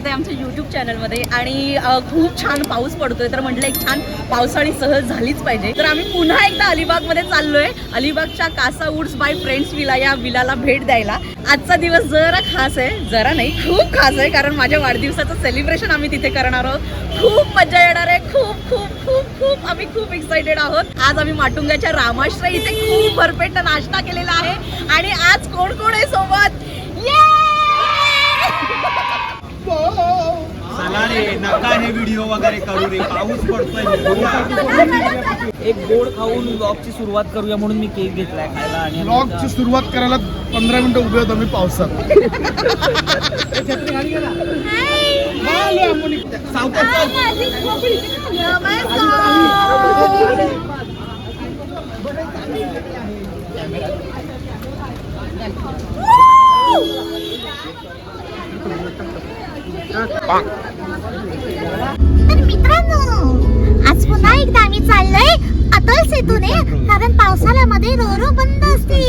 स्वागत आहे आमच्या यूट्यूब चॅनलमध्ये आणि खूप छान पाऊस पडतोय. तर म्हटलं एक छान पावसाळी सहज झालीच पाहिजे. तर आम्ही पुन्हा एकदा अलिबागमध्ये चाललोय. अलिबागच्या Casa woods by friends villa या विलाला भेट द्यायला. आजचा दिवस जरा खास आहे. जरा नाही खूप खास आहे. कारण माझ्या वाढदिवसाचं सेलिब्रेशन आम्ही तिथे करणार आहोत. खूप मजा येणार आहे. खूप खूप खूप खूप आम्ही खूप एक्सायटेड आहोत. आज आम्ही माटुंग्याच्या रामाश्रय इथे खूप भरपेट नाश्ता केलेला आहे. आणि आज कोण कोण आहे सोबत? Yay! चला रे नका हे व्हिडिओ वगैरे करू रे पाऊस पडतोय. एक गोड खाऊन ब्लॉगची सुरुवात करूया म्हणून मी केक घेतलाय खायला आणि ब्लॉगची सुरुवात करायला पंधरा मिनिटं उभे होतो मी पावसात सावकाश. तर मित्रांनो आज पुन्हा एकदा आम्ही चाललोय अतल सेतूने कारण पावसाळ्यामध्ये रोरो बंद असते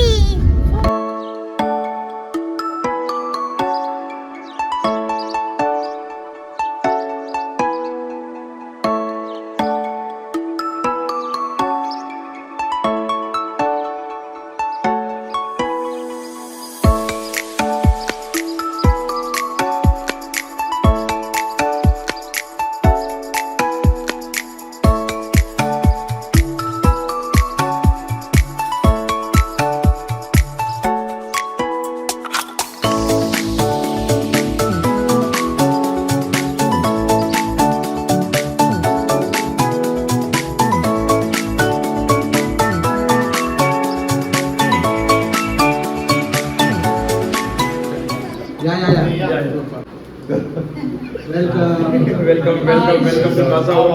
welcome welcome welcome welcome to कासाव.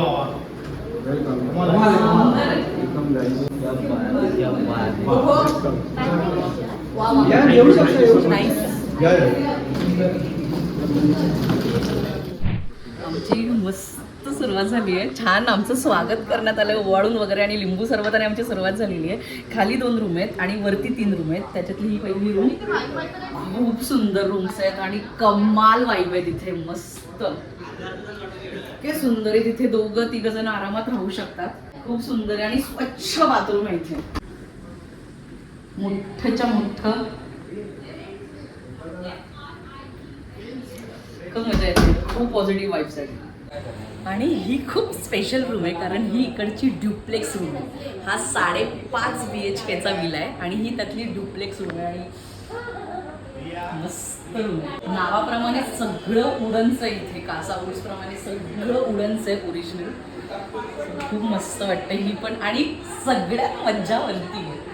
आमची मस्त सुरुवात झाली आहे छान आमचं स्वागत करण्यात आलं ओवाळून वगैरे आणि लिंबू सरबताने आमची सुरुवात झालेली आहे खाली दोन रूम आहेत आणि वरती तीन रूम आहेत त्याच्यातली ही पहिली रूम खूप सुंदर रूम्स आहेत आणि कमाल वाईब आहे तिथे मस्त इतके सुंदर आहे तिथे दोघं तिघ जण आरामात राहू शकतात. खूप सुंदर आहे आणि स्वच्छ बाथरूम आहे इथे. मोठच्या मोठ. खूप मजा येते. खूप पॉझिटिव्ह वाईब्स आहेत. आणि ही खूप स्पेशल रूम आहे कारण ही इकडची ड्युप्लेक्स रूम आहे. हा साडेपाच बी एच केचा विला आहे आणि ही त्यातली ड्युप्लेक्स रूम आहे. आणि मस्त नावाप्रमाणे सगळं उडनचं आहे इथे कासा वुड्स प्रमाणे सगळं उडनचं आहे ओरिजिनल खूप मस्त वाटतं ही पण. आणि सगळ्यात मज्जा वरती आहे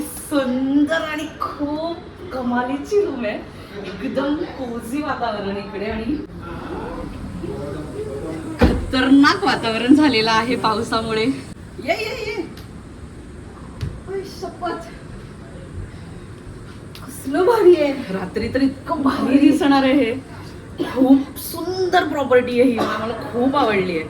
सुंदर आणि खूप कमालीची रूम आहे. एकदम कोझी वातावरण इकडे आणि खतरनाक वातावरण झालेलं आहे पावसामुळे. ये ये ये. शपथ. कसलं भारी आहे. रात्री तर इतकं भारी दिसणार आहे हे. खूप सुंदर प्रॉपर्टी आहे ही. मला खूप आवडली आहे.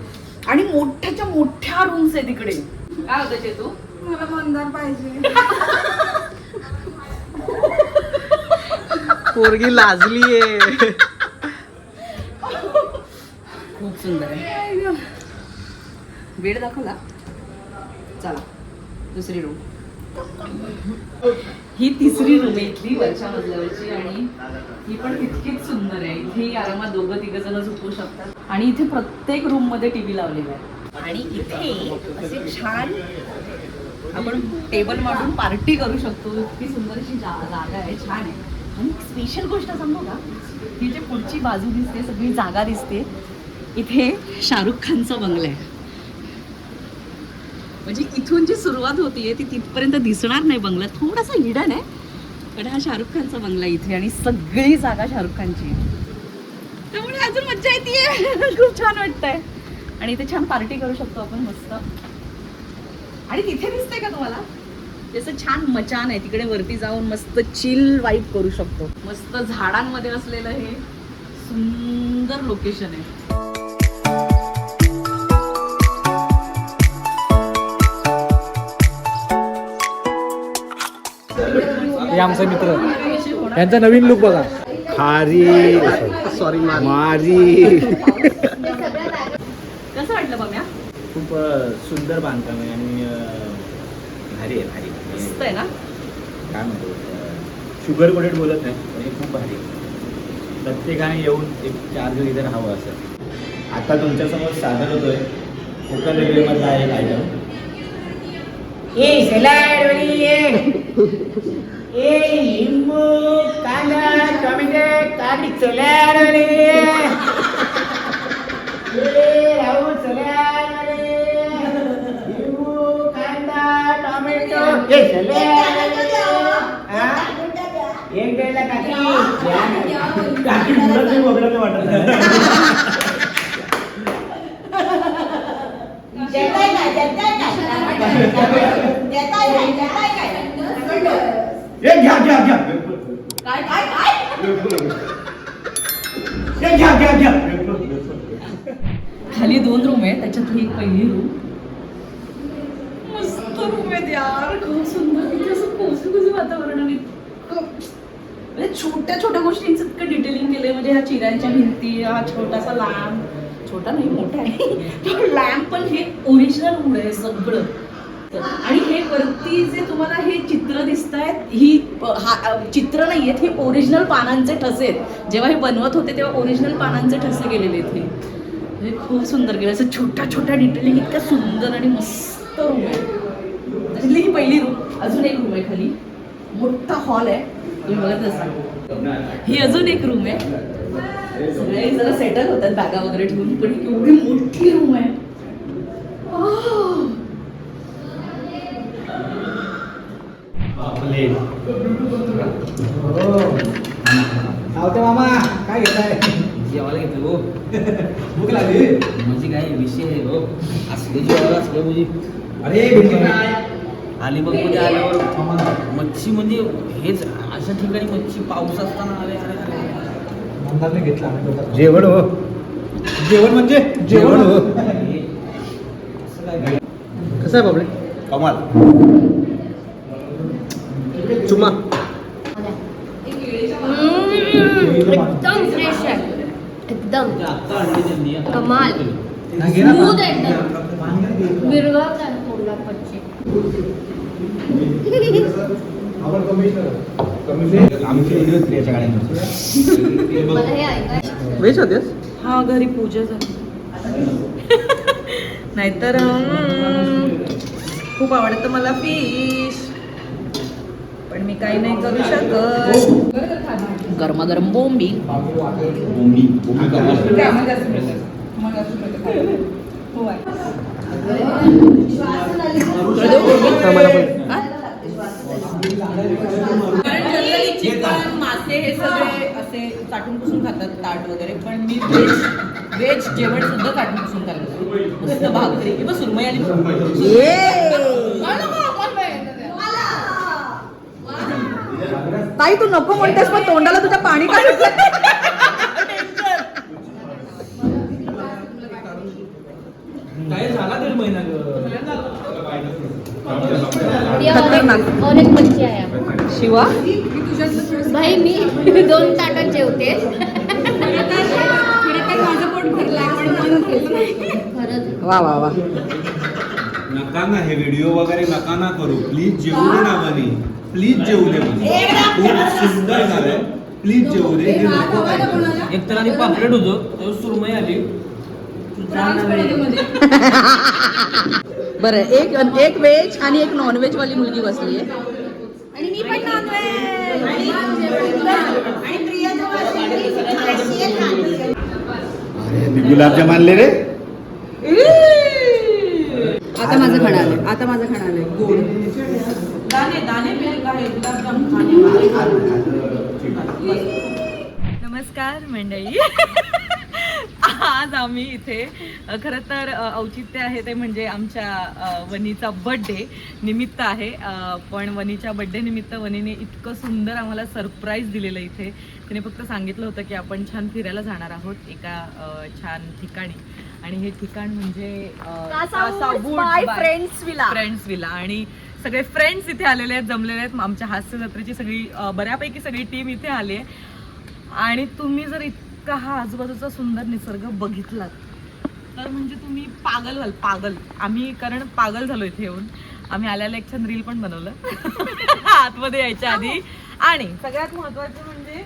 आणि मोठ्याच्या मोठ्या रूम्स आहे तिकडे. काय होतं चेतू? मला मंदार पाहिजे. पोरगी लाजलीये. खूप सुंदर आहे. बेड दाखवला चला दुसरी रूम ही तिसरी रूम आहे इथली वरच्या मजल्यावरची आणि ही पण तितकीच सुंदर आहे. इथेही आरामात दोघं तिघ जण झोपू शकतात. आणि इथे प्रत्येक रूममध्ये टीव्ही लावलेला आहे. आणि इथे असे छान आपण टेबल मांडून पार्टी करू शकतो. इतकी सुंदर अशी जागा आहे छान आहे. आणि स्पेशल गोष्ट सांगू का? ही जे पुढची बाजू दिसते सगळी जागा दिसते. इथे शाहरुख खानचा बंगला आहे. म्हणजे इथून जी सुरुवात होतीये ती तिथपर्यंत दिसणार नाही बंगला. थोडासा हिडन आहे पण हा शाहरुख खानचा बंगला इथे आणि सगळी जागा शाहरुख खानची आहे. त्यामुळे अजून मज्जा येते खूप छान वाटतंय. आणि इथे छान पार्टी करू शकतो आपण मस्त. आणि तिथे दिसतंय का तुम्हाला? जसं छान मचान आहे तिकडे वरती जाऊन मस्त चिल वाईप करू शकतो. मस्त झाडांमध्ये असलेलं हे सुंदर लोकेशन आहे. आमचा मित्र. यांचा नवीन लुक बघा. खारी. सॉरी मारी. कसं वाटलं बघ्या? खूप सुंदर बांधकाम आहे आणि भारी आहे भारी. मस्त आहे ना? काय म्हणतो शुगर कोडेड बोलत नाही पण हे खूप भारी आहे. प्रत्येकाने येऊन एक चार जण इथे राहावं असं आता तुमच्यासमोर सादर होतोय कोकण रेल्वेमधला एक आयटम ए सलाड वडी ए लिंबू कांदा टोमॅटो काकडी सलाड वडी ए राहू सलाड वडी लिंबू कांदा टोमॅटो ए सलाड एक द्यायला काकी काकी मुलं तुम्ही वगैरे वाटत नाही ए, घ्या घ्या घ्या. काय काय काय? घ्या घ्या घ्या. खाली दोन रूम आहे त्याच्यातली एक पहिली रूम मस्त रूम आहेत यार. खूप सुंदर. इथे असं कोसू कोसू वातावरण आणि म्हणजे छोट्या छोट्या गोष्टींचं इतकं डिटेलिंग केलंय. म्हणजे ह्या चिऱ्यांच्या भिंती हा छोटासा लॅम्प छोटा नाही मोठा आहे. लॅम्प पण हे ओरिजिनल वूड आहे सगळं. आणि हे वरती जे तुम्हाला हे चित्र दिसत आहेत ही हा चित्र नाही आहेत हे ओरिजिनल पानांचे ठसे आहेत. जेव्हा हे बनवत होते तेव्हा ओरिजिनल पानांचे ठसे गेलेले आहेत हे. खूप सुंदर केलं. असं छोट्या छोट्या डिटेलिंग इतक्या सुंदर आणि मस्त रूम आहे. त्याच्यातली ही पहिली रूम अजून एक रूम आहे खाली. मोठा हॉल आहे. तुम्ही बघत असाल ही अजून एक रूम आहे. सगळे जरा सेटल होतात बॅगा वगैरे ठेवून पण एवढी मोठी रूम आहे. आह. आवते मामा काय घेताय? जेवायला घेतो हो. भूक लागली? म्हणजे काय विषय आहे हो. असले जेवायला असलं म्हणजे अरे भेटली काय? अलिबागमध्ये आल्यावर. मच्छी म्हणजे हेच अशा ठिकाणी मच्छी पाऊस असताना अरे अरे घेतला जेवण हो. जेवण म्हणजे? जेवण? हो. असं काय? कसं आहे बाबळे कमाल. चुमा. एकदम फ्रेश आहे. एकदम. कमाल. स्मूथ एकदम. हे होतेस हा घरी पूजा झाली. नाहीतर खूप आवडतं मला फिश पण मी काही नाही करू शकत. गरमागरम बोंबी. कमाल चिकन मासे हे सगळे असे चाटून पुसून खातात ताट वगैरे. पण मी व्हेज व्हेज जेवण सुद्धा चाटून पुसून खाल्लं. भाकरी. किंवा सुरमई आली. ताई तू नको म्हणतेस पण तोंडाला तुझ्या पाणी आपण. शिवा? भाई मी दोन ताटात जेवते. खरंच. वा वा वा. नका ना हे व्हिडिओ वगैरे नका ना करू. प्लीज जेवू दे ना म्हणे प्लीज जेवू दे खूप सुंदर झालंय प्लीज जेवू दे. हे नको काय करू. एक तर आधी पापलेट होतो. तेव्हा सुरमई आली. बरं एक एक व्हेज आणि एक नॉनव्हेज वाली मुलगी बसली आहे. आणि मी पण नॉनव्हेज आणि प्रिया जो अरे मी गुलाबजाम आणले रे. आता माझं खाणं आलंय. आता माझं खाणं आलंय. गोड. दाणे दाणे नमस्कार मंडळी. आज आम्ही इथे खरं तर औचित्य आहे ते म्हणजे आमच्या वनीचा बड्डे निमित्त आहे. पण वनीच्या बड्डे निमित्त वनीने इतकं सुंदर आम्हाला सरप्राईज दिलेलं इथे. तिने फक्त सांगितलं होतं की आपण छान फिरायला जाणार आहोत एका छान ठिकाणी. आणि हे ठिकाण म्हणजे Friends Villa. फ्रेंड्स विला आणि सगळे फ्रेंड्स इथे आलेले आहेत जमलेले आहेत. आमच्या हास्य जत्रेची सगळी बऱ्यापैकी सगळी टीम इथे आली आहे. आणि तुम्ही जर इतका हा आजूबाजूचा सुंदर निसर्ग बघितलात. तर म्हणजे तुम्ही पागल व्हाल पागल. आम्ही कारण पागल झालो इथे येऊन. आम्ही आल्याला एक छान रील पण बनवलं. आतमध्ये यायच्या आधी. आणि सगळ्यात महत्वाचं म्हणजे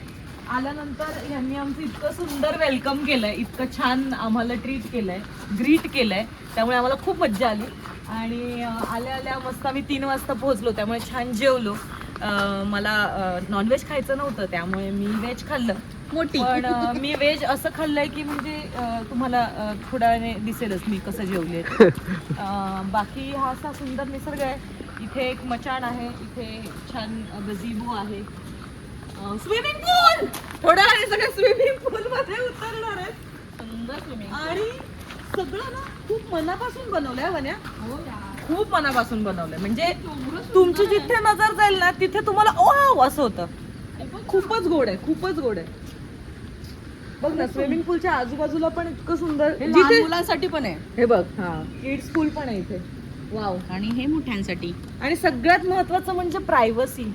आल्यानंतर यांनी आमचं इतकं सुंदर वेलकम केलंय. इतकं छान आम्हाला ट्रीट केलंय ग्रीट केलंय. त्यामुळे आम्हाला खूप मज्जा आली. आणि आल्या आल्या मस्त आम्ही तीन वाजता पोहोचलो. त्यामुळे छान जेवलो. मला नॉनव्हेज खायचं नव्हतं त्यामुळे मी व्हेज खाल्लं. मोठी. पण मी व्हेज असं खाल्लंय की म्हणजे तुम्हाला थोड्या वेळाने दिसेलच मी कसं जेवले. बाकी हा असा सुंदर निसर्ग आहे. इथे एक मचाण आहे इथे छान गझिबो आहे. स्विमिंग पूल थोड्या वेळाने सगळे स्विमिंग पूल मध्ये उतरणार आहे सुंदर स्विमिंग आणि सगळं ना खूप मनापासून बनवलंय वन्या खूप मनापासून बनवलंय. म्हणजे तुमची जिथे नजर जाईल ना तिथे तुम्हाला ओ असं होतं. खूपच गोड आहे खूपच गोड आहे. बघ ना स्विमिंग पूलच्या आजूबाजूला पण इतकं सुंदर जिथे मुलांसाठी पण आहे. हे बघ हा किड्स पूल पण आहे इथे. वाव आणि हे मोठ्यांसाठी. आणि सगळ्यात महत्वाचं म्हणजे प्रायव्हसी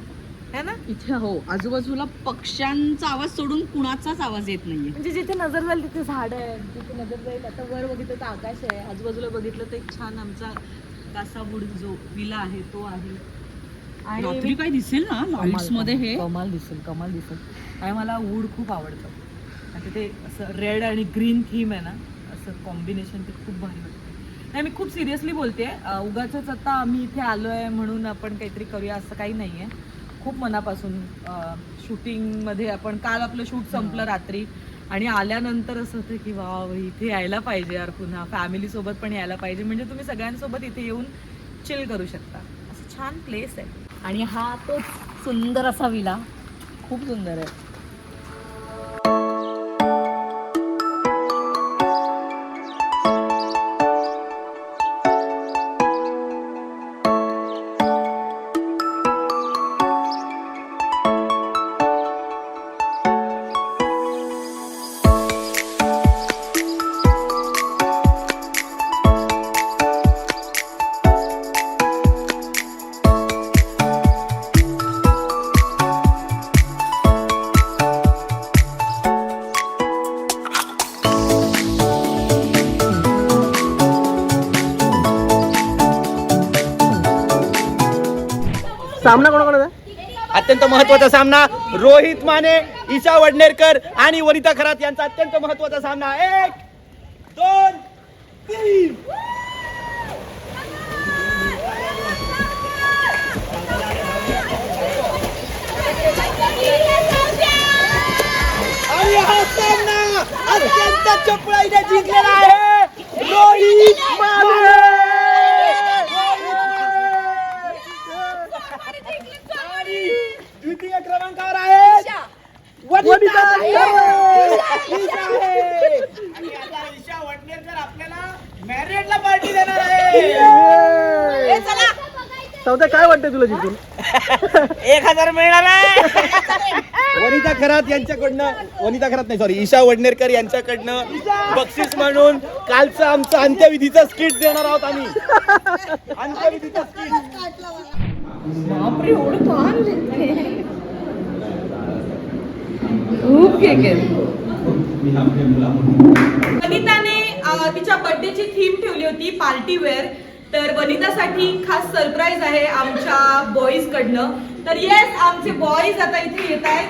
है ना? इथे हो आजूबाजूला पक्ष्यांचा आवाज सोडून कुणाचाच आवाज येत नाहीये. म्हणजे जिथे नजर जाईल तिथे झाड आहे जिथे नजर जाईल आता वर बघितलं तर आकाश आहे आजूबाजूला बघितलं तर एक छान आमचा कासाबुड जो विला आहे तो आहे. रात्री काय दिसेल ना लाईट्समध्ये हे? कमाल दिसेल कमाल दिसेल. आणि मला वूड खूप आवडतं. आणि ते असं रेड आणि ग्रीन थीम आहे ना असं कॉम्बिनेशन ते खूप भारी वाटतं. नाही मी खूप सिरियसली बोलते उगाच आता आम्ही इथे आलो आहे म्हणून आपण काहीतरी करूया असं काही नाही आहे खूप मनापासून शूटिंगमध्ये आपण काल आपलं शूट संपलं रात्री. आणि आल्यानंतर असं होतं की वा इथे यायला पाहिजे यार पुन्हा. फॅमिलीसोबत पण यायला पाहिजे. म्हणजे तुम्ही सगळ्यांसोबत इथे येऊन चिल करू शकता. असं छान प्लेस आहे. आणि हा तोच सुंदर असा विला. खूप सुंदर आहे. सामना कोणाकोणाचा आहे? अत्यंत महत्त्वाचा सामना रोहित माने ईशा वडनेरकर आणि वनिता खरात यांचा अत्यंत महत्त्वाचा सामना. एक दोन तीन. आणि हा सामना अत्यंत चपळाईने जिंकलेला आहे. रोहित माने. द्वितीय क्रमांकावर आहे वनिता ईशा. आहे. आणि आता ईशा वडनेरकर आपल्याला मॅरियटला पार्टी देणार आहे. चौथा काय वाटतं तुला जिंकून? एक हजार मिळणार आहे. वनिता खरात यांच्याकडनं वनिता खरात नाही सॉरी ईशा वडनेरकर यांच्याकडनं बक्षीस म्हणून कालचं आमचं अंत्यविधीचं स्किट देणार आहोत आम्ही. अंत्यविधीचं स्किट बापरे एवढं छान खूप केक वनिताने तिच्या बर्थडेची थीम ठेवली होती पार्टी वेअर तर वनितासाठी खास सरप्राईज आहे आमच्या बॉईज कडनं तर येस आमचे बॉईज आता इथे येत आहेत.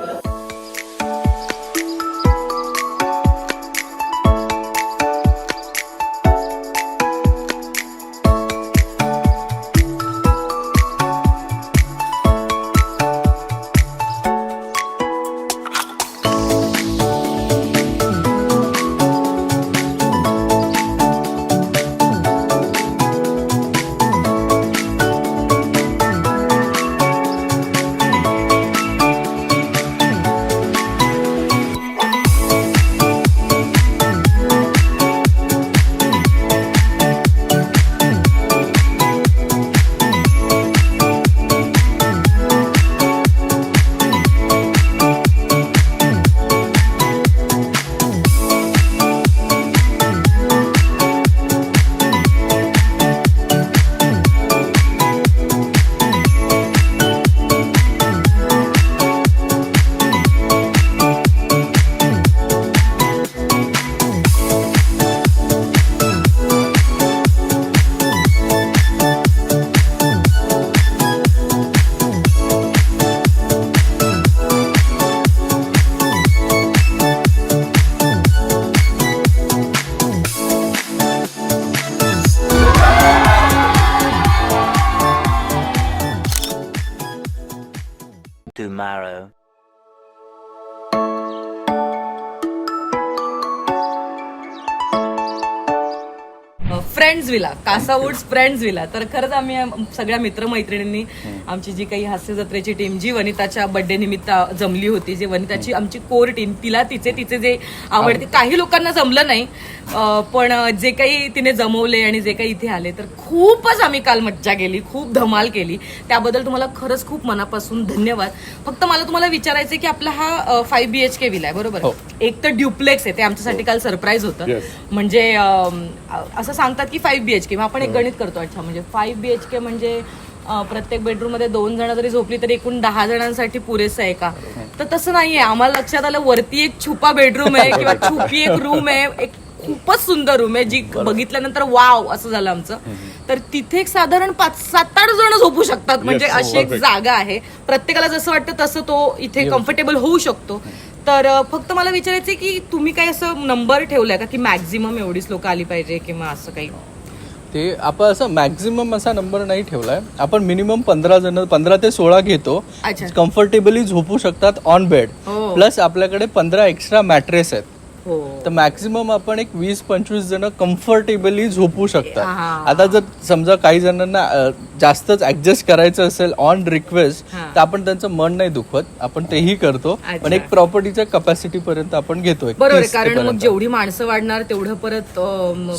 tomorrow friends villa Casa woods friends villa तर खरंच आम्ही आम- सगळ्या मित्रमैत्रिणींनी आमची जी काही हास्य जत्रेची टीम जी वनिताच्या बर्थडे निमित्त जमली होती जी वनिताची आमची कोर टीम तिला तिचे तिचे जे आवडते काही लोकांना जमलं नाही. पण जे काही तिने जमवले आणि जे काही इथे आले तर खूपच आम्ही काल मज्जा केली खूप धमाल केली. त्याबद्दल तुम्हाला खरंच खूप मनापासून धन्यवाद. फक्त मला तुम्हाला विचारायचं की आपला हा five B H K villa आहे बरोबर? एक तर ड्युप्लेक्स आहे ते आमच्यासाठी काल सरप्राईज होतं. म्हणजे असं सांगतात की फाईव्ह बी एच के आपण एक गणित करतो अच्छा. म्हणजे फाईव्ह बी एच के म्हणजे अं, प्रत्येक बेडरूममध्ये दोन जण जरी झोपली तरी एकूण दहा जणांसाठी पुरेसं आहे का? तर तसं नाहीये. आम्हाला लक्षात आलं वरती एक छुपा बेडरूम आहे किंवा छुपी एक रूम आहे. एक खूपच सुंदर रूम आहे जी बघितल्यानंतर वाव असं झालं आमचं. तर तिथे एक साधारण पाच सात आठ जण झोपू शकतात. म्हणजे अशी एक जागा आहे. प्रत्येकाला जसं वाटतं तसं तो इथे कम्फर्टेबल होऊ शकतो. तर फक्त मला विचारायचं की तुम्ही काही असं नंबर ठेवलाय का की मॅक्झिमम एवढीच लोक आली पाहिजे किंवा असं काही? ते आपण असं मॅक्झिमम असा नंबर नाही ठेवलाय. आपण मिनिमम पंधरा जण पंधरा ते सोळा घेतो. कम्फर्टेबली झोपू शकतात ऑन बेड. प्लस आपल्याकडे पंधरा एक्स्ट्रा मॅट्रेस आहेत. तर मॅक्झिमम आपण एक वीस पंचवीस जण कम्फर्टेबली झोपू हा. शकतात आता जर समजा काही जणांना जास्तच ऍडजस्ट करायचं असेल ऑन रिक्वेस्ट हा. तर आपण त्यांचं मन नाही दुखवत आपण तेही करतो. पण एक प्रॉपर्टीच्या कपॅसिटी पर्यंत आपण घेतो एक बरोबर आहे 30 ते कारण मग. जेवढी माणसं वाढणार तेवढं परत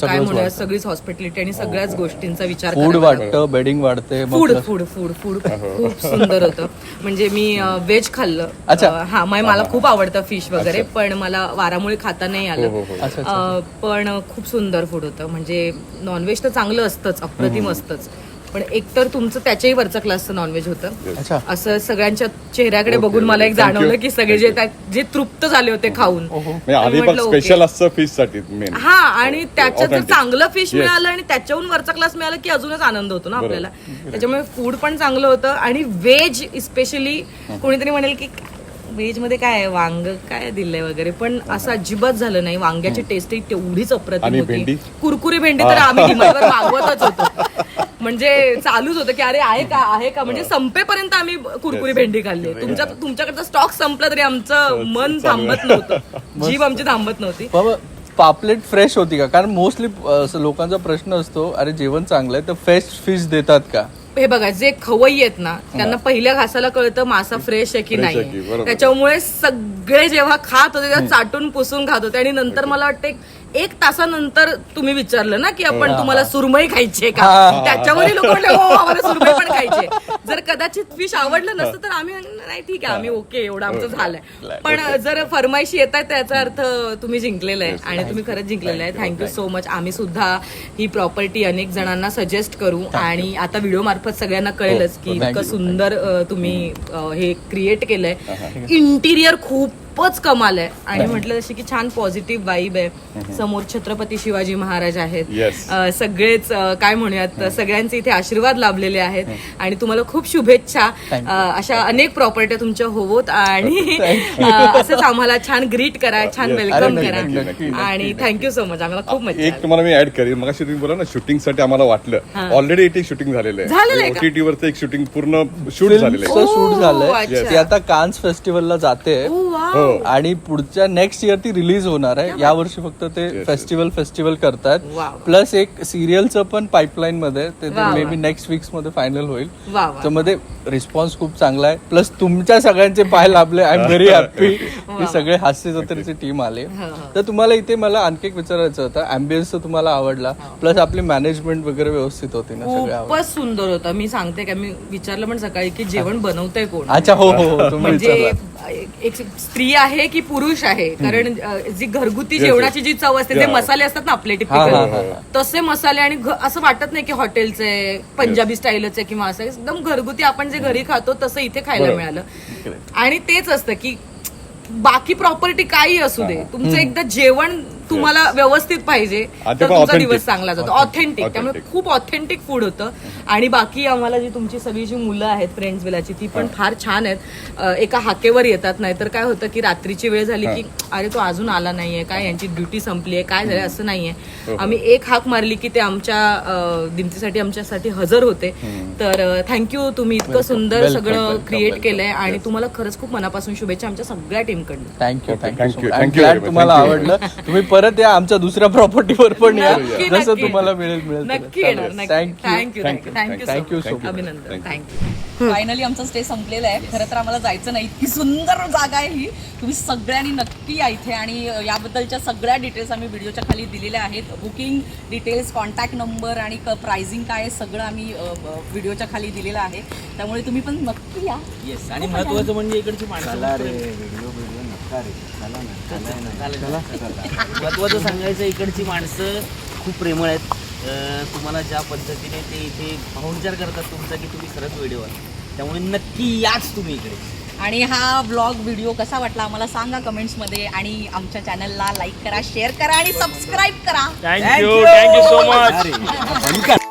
काय म्हणूया. सगळीच हॉस्पिटॅलिटी आणि सगळ्याच गोष्टींचा विचार फूड. वाढतं बेडिंग वाढते फूड फूड फूड फूड खूप सुंदर होतं म्हणजे मी व्हेज खाल्लं अच्छा. हा म्हणजे मला खूप आवडतं फिश वगैरे पण मला वारामुळे खाता नाही हो, आलं अच्छा, अं, पण खूप सुंदर फूड होतं. म्हणजे नॉनव्हेज तर चांगलं असतंच अप्रतिम असतंच. पण एकतर तुमचं त्याच्याही वरचा क्लासचं नॉनव्हेज होतं. अच्छा. असं सगळ्यांच्या चेहऱ्याकडे बघून मला एक जाणवलं की सगळे जे त्या- जे तृप्त झाले होते खाऊन. म्हणजे म्हटलं. स्पेशल असतं फिशसाठी मेन हा आणि त्याच्यात जर Authentic. चांगलं फिश Yes. मिळालं आणि त्याच्याहून वरचा क्लास मिळाला की अजूनच आनंद होतो ना आपल्याला. त्याच्यामुळे फूड पण चांगलं होतं आणि व्हेज स्पेशली कोणीतरी म्हणेल की व्हेजमध्ये काय आहे? वांग काय दिलंय वगैरे? पण असं अजिबात झालं नाही. वांग्याची टेस्ट तेवढीच अप्रतिम आणि होती. भेंडी? कुरकुरी भेंडी तर आम्ही डिमांडवर मागवतच होतो. म्हणजे चालूच होतं की अरे आहे का? आहे का? म्हणजे संपेपर्यंत आम्ही कुरकुरी भेंडी खाल्ली. तुमच्या तुमच्याकडचा स्टॉक संपला तरी आमचं मन थांबत नव्हतं. जीभ आमची थांबत नव्हती. बाबा पापलेट फ्रेश होती का? कारण मोस्टली लोकांचा प्रश्न असतो अरे जेवण चांगलं आहे तर फ्रेश फिश देतात का? हे बघा जे खवई आहेत ना त्यांना पहिल्या घासाला कळतं मासा फ्रेश आहे की Fresh आहे की, नाही बरोबर. त्याच्यामुळे सगळे जेव्हा खात होते तेव्हा चाटून पुसून खात होते. आणि नंतर मला वाटतं एक- तासानंतर तुम्ही विचारलं ना की आपण तुम्हाला सुरमई खायची का? त्याच्यावरही लोक म्हणले हो आम्हाला सुरमई पण खायची आहे." जर कदाचित फिश आवडलं नसतं तर आम्ही नाही ठीक आहे आम्ही ओके एवढं आमचं झालंय. पण जर फरमाईशी येत आहे त्याचा अर्थ तुम्ही जिंकलेला आहे आणि तुम्ही खरंच जिंकलेलं आहे. थँक्यू सो मच आम्ही सुद्धा ही प्रॉपर्टी अनेक जणांना सजेस्ट करू आणि आता व्हिडिओ मार्फत सगळ्यांना कळेलच की इतकं. सुंदर तुम्ही हे क्रिएट केलंय. इंटिरियर खूपच कमाल आहे. आणि म्हटलं जशी की छान पॉझिटिव्ह वाईब आहे. समोर छत्रपती शिवाजी महाराज आहेत. सगळेच काय म्हणूयात सगळ्यांचे इथे आशीर्वाद लाभलेले आहेत. आणि तुम्हाला खूप शुभेच्छा. अशा अनेक प्रॉपर्ट्या तुमच्या होवोत आणि असंच आम्हाला छान ग्रीट करा छान वेलकम करा. आणि थँक्यू सो मच आम्हाला खूप मजा एक. तुम्हाला मी ऍड करेन. मग तुम्ही बोला ना शूटिंगसाठी आम्हाला वाटलं. ऑलरेडी इथे शूटिंग झालेलं झालेलं आहे? ओटीटी वरचं एक शूटिंग पूर्ण शूट झालेलं आहे. शूट झालंय. ती आता कान्स फेस्टिवलला जाते. वाव. हो आणि पुढच्या नेक्स्ट इयर ती रिलीज होणार आहे. या वर्षी फक्त ते फेस्टिवल फेस्टिवल करतात. प्लस एक सिरियलचं पण पाईपलाईन मध्ये ते. मे बी नेक्स्ट वीक्समध्ये फायनल होईल. त्यामध्ये रिस्पॉन्स खूप चांगला आहे. प्लस तुमच्या सगळ्यांचे पाय लाभले. आय एम व्हेरी हॅपी की सगळे हास्य जत्रेची टीम आले तर तुम्हाला इथे मला आणखी एक विचारायचं होतं. अँबियन्स तुम्हाला आवडला. प्लस आपली मॅनेजमेंट वगैरे व्यवस्थित होती ना खूपच सुंदर होतं. मी सांगते का मी विचारलं पण सकाळी की जेवण बनवतंय कोण? अच्छा हो हो हो तुम्ही म्हणजे एक स्त्री आहे की पुरुष आहे? कारण अ, जी घरगुती जेवणाची जी चव असते जे मसाले असतात ना आपले हा, हा, हा, टिपिकल तसे मसाले आणि घ- असं वाटत नाही की हॉटेलचे पंजाबी स्टाईलच आहे किंवा असं एकदम घरगुती आपण जे घरी खातो तसं इथे खायला मिळालं. आणि तेच असतं की बाकी प्रॉपर्टी काही असू दे तुमचं एकदा जेवण तुम्हाला व्यवस्थित पाहिजे. तर तुमचा. दिवस चांगला जातो. ऑथेंटिक त्यामुळे. खूप ऑथेंटिक फूड होतं. आणि बाकी आम्हाला जी तुमची सगळी जी मुलं आहेत फ्रेंड्स विलाची ती पण फार छान आहेत. एका हाकेवर येतात. नाही तर काय होतं की रात्रीची वेळ झाली की अरे तो अजून आला नाहीये. काय यांची ड्युटी संपली आहे? काय झालं असं नाहीये. आम्ही एक हाक मारली की ते आमच्या दिमतीसाठी आमच्यासाठी हजर होते. तर थँक्यू तुम्ही इतकं सुंदर सगळं क्रिएट. केलंय. आणि तुम्हाला खरंच खूप मनापासून शुभेच्छा आमच्या सगळ्या टीमकडनं थँक्यू थँक्यू. तुम्हाला. आवडलं. तुम्ही परत या आमच्या दुसऱ्या प्रॉपर्टीवर पण या. नक्की, जसं नक्की. तुम्हाला मिळेल मिळेल नक्की येणार thank you thank you thank you thank you so much. अभिनंदन थँक्यू फायनली आमचा स्टे संपलेला आहे. खरं तर आम्हाला जायचं नाही. इतकी सुंदर जागा आहे ही. तुम्ही सगळ्यांनी नक्की या इथे. आणि याबद्दलच्या सगळ्या डिटेल्स आम्ही व्हिडिओच्या खाली दिलेल्या आहेत. बुकिंग डिटेल्स कॉन्टॅक्ट नंबर आणि प्राइसिंग काय आहे सगळं आम्ही अ, व्हिडिओच्या खाली दिलेलं आहे. त्यामुळे तुम्ही पण नक्की या. येस आणि महत्वाचं म्हणजे इकडची माणसं. महत्वाचं सांगायचं इकडची माणसं खूप प्रेमळ आहेत. अं, तुम्हाला ज्या पद्धतीने ते इथे पाहुणचार करतात तुमचा की तुम्ही खरंच व्हिडिओ त्यामुळे नक्की याच तुम्ही इकडे. आणि हा ब्लॉग व्हिडिओ कसा वाटला आम्हाला सांगा कमेंट्समध्ये. आणि आमच्या चॅनलला लाईक करा शेअर करा आणि सबस्क्राईब करा. Thank you thank you so much